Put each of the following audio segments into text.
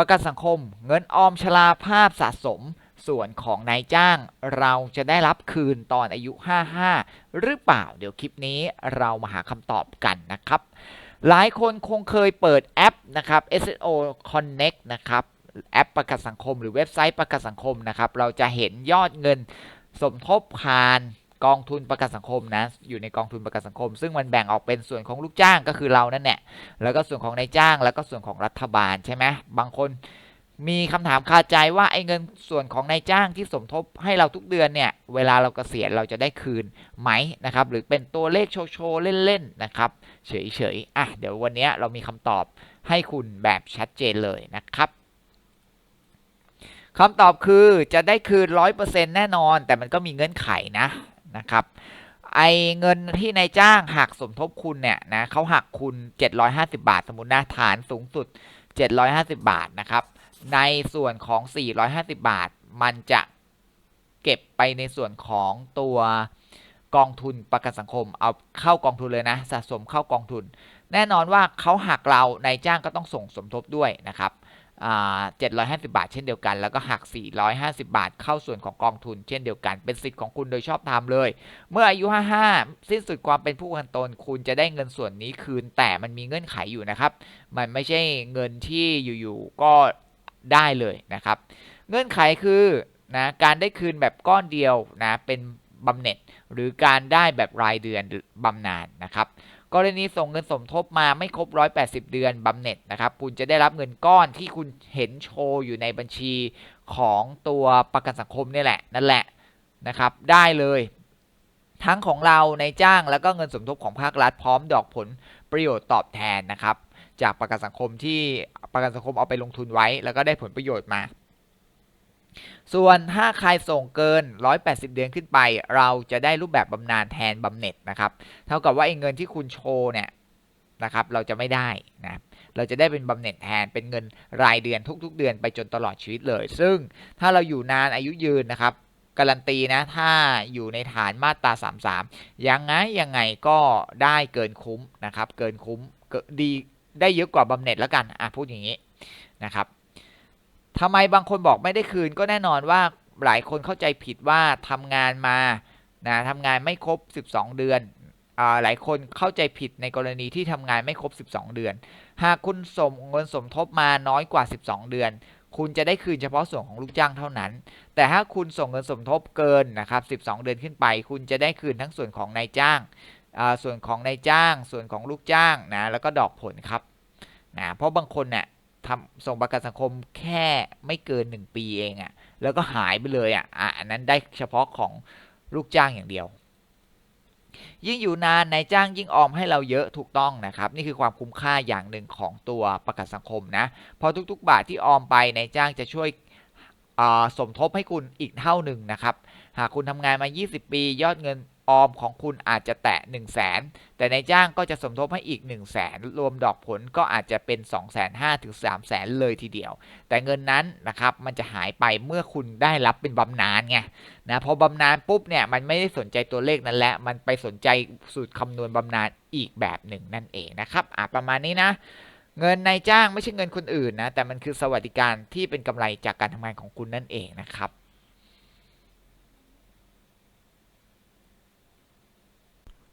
ประกันสังคม เงินออมชราภาพสะสม ส่วนของนายจ้าง เราจะได้รับคืนตอนอายุ 55 หรือเปล่า เดี๋ยวคลิปนี้เรามาหาคำตอบกันนะครับ หลายคนคงเคยเปิดแอปนะครับ SSO Connect นะครับ แอปประกันสังคมหรือเว็บไซต์ประกันสังคมนะครับ เราจะเห็นยอดเงินสมทบผ่าน กองทุนประกันสังคมนะอยู่ในกองทุนประกันสังคม ซึ่งมันแบ่งออกเป็นส่วนของลูกจ้างก็คือเรานั่นแหละแล้วก็ส่วนของนายจ้าง แล้วก็ส่วนของรัฐบาลใช่ไหมบางคนมีคำถามคาใจว่าไอ้เงินส่วนของนายจ้างที่สมทบให้เราทุกเดือนเนี่ย เวลาเรากเกษียณเราจะได้คืนไหมนะครับ หรือเป็นตัวเลขโชว์ๆเล่นๆนะครับ เฉยๆอะเดี๋ยววันนี้เรามีคำตอบให้คุณแบบชัดเจนเลยนะครับคำตอบคือจะได้คืน 100%แน่นอน แต่มันก็มีเงื่อนไขนะ นะครับไอเงินที่นายจ้างหักสมทบคุณเนี่ยนะเขาหักคุณ 750 บาท สมมตินะฐานสูงสุด 750 บาทนะครับ ในส่วนของ 450 บาท มันจะเก็บไปในส่วนของตัวกองทุนประกันสังคม เอาเข้ากองทุนเลยนะ สะสมเข้ากองทุน แน่นอนว่าเขาหักเรานายจ้างก็ต้องส่งสมทบด้วยนะครับ เจ็ดร้อยห้าสิบาทเช่นเดียวกัน แล้วก็หัก 450 บาทเข้าส่วนของกองทุนเช่นเดียวกัน เป็นสิทธิ์ของคุณโดยชอบธรรมเลย เมื่ออายุ 55 สิ้นสุดความเป็นผู้กันตน คุณจะได้เงินส่วนนี้คืน แต่มันมีเงื่อนไขอยู่นะครับ มันไม่ใช่เงินที่อยู่ๆก็ได้เลยนะครับ เงื่อนไขคือนะการได้คืนแบบก้อนเดียวนะเป็นบำเหน็จหรือการได้แบบรายเดือนหรือบำนาญนนะครับ กรณีส่งเงินสมทบมาไม่ครบ 180 เดือนบำเหน็จนะครับ คุณจะได้รับเงินก้อนที่คุณเห็นโชว์อยู่ในบัญชีของตัวประกันสังคมนี่แหละ นั่นแหละนะครับ ได้เลย ทั้งของเราในจ้างแล้วก็เงินสมทบของภาครัฐพร้อมดอกผลประโยชน์ตอบแทนนะครับ จากประกันสังคมที่ประกันสังคมเอาไปลงทุนไว้ แล้วก็ได้ผลประโยชน์มา ส่วนถ้าใครส่งเกิน 180 เดือนขึ้นไป เราจะได้รูปแบบบำนาญแทนบำเหน็จนะครับ เท่ากับว่าไอ้เงินที่คุณโชว์เนี่ยนะครับ เราจะไม่ได้นะ เราจะได้เป็นบำเหน็จแทน เป็นเงินรายเดือนทุก ๆ เดือนไปจนตลอดชีวิตเลย ซึ่งถ้าเราอยู่นานอายุยืนนะครับ การันตีนะ ถ้าอยู่ในฐานมาตรา 33 ยังไงยังไงก็ได้เกินคุ้มนะครับ เกินคุ้มดีได้เยอะกว่าบำเหน็จแล้วกัน อะพูดอย่างนี้นะครับ ทำไมบางคนบอกไม่ได้คืนก็แน่นอนว่าหลายคนเข้าใจผิดว่าทำงานมานะทำงานไม่ครบ 12 เดือนอหลายคนเข้าใจผิดในกรณีที่ทำงานไม่ครบ 12 เดือน หากคุณสมเงินสมทบมาน้อยกว่า 12 เดือน คุณจะได้คืนเฉพาะส่วนของลูกจ้างเท่านั้น แต่ถ้าคุณส่งเงินสมทบเกินนะครับ 12 เดือนขึ้นไป คุณจะได้คืนทั้งส่วนของนายจ้างส่วนของนายจ้าง ส่วนของลูกจ้างนะแล้วก็ดอกผลครับนะเพราะบางคนเนี่ย ทำส่งประกันสังคมแค่ไม่เกิน 1 ปีเองอะ่ะแล้วก็หายไปเลยอะ่ะอันนั้นได้เฉพาะของลูกจ้างอย่างเดียว ยิ่งอยู่นานนายจ้างยิ่งออมให้เราเยอะถูกต้องนะครับ นี่คือความคุ้มค่าอย่างหนึ่งของตัวประกันสังคมนะพอทุกๆ บาทที่ออมไปนายจ้างจะช่วยสมทบให้คุณอีกเท่าหนึ่งนะครับ หากคุณทำงานมา 20 ปี ยอดเงิน ออมของคุณอาจจะแตะ 1 0 0 0 0แสนแต่นายจ้างก็จะสมทบให้อีก 1 0 0 0 0แสนรวมดอกผลก็อาจจะเป็น 2 5 0 0 0 0ถึง3 0 0แสนเลยทีเดียว แต่เงินนั้นนะครับมันจะหายไปเมื่อคุณได้รับเป็นบำนาญไงนะพอบำนาญปุ๊บเนี่ยมันไม่ได้สนใจตัวเลขนั้นแล้วมันไปสนใจสูตรคำนวณบำนาญอีกแบบหนึ่งนั่นเองนะครับอะประมาณนี้นะเงินนายจ้างไม่ใช่เงินคนอื่นนะแต่มันคือสวัสดิการที่เป็นกำไรจากการทำงานของคุณนั่นเองนะครับ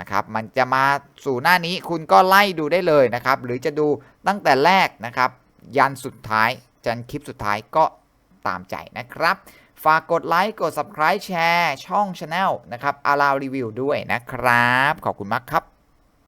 นะครับ มันจะมาสู่หน้านี้คุณก็ไล่ดูได้เลยนะครับ หรือจะดูตั้งแต่แรกนะครับ ยันสุดท้ายจนคลิปสุดท้ายก็ตามใจนะครับ ฝากกดไลค์กด subscribe แชร์ ช่อง Channel นะครับอารารีวิวด้วยนะครับ ขอบคุณมากครับ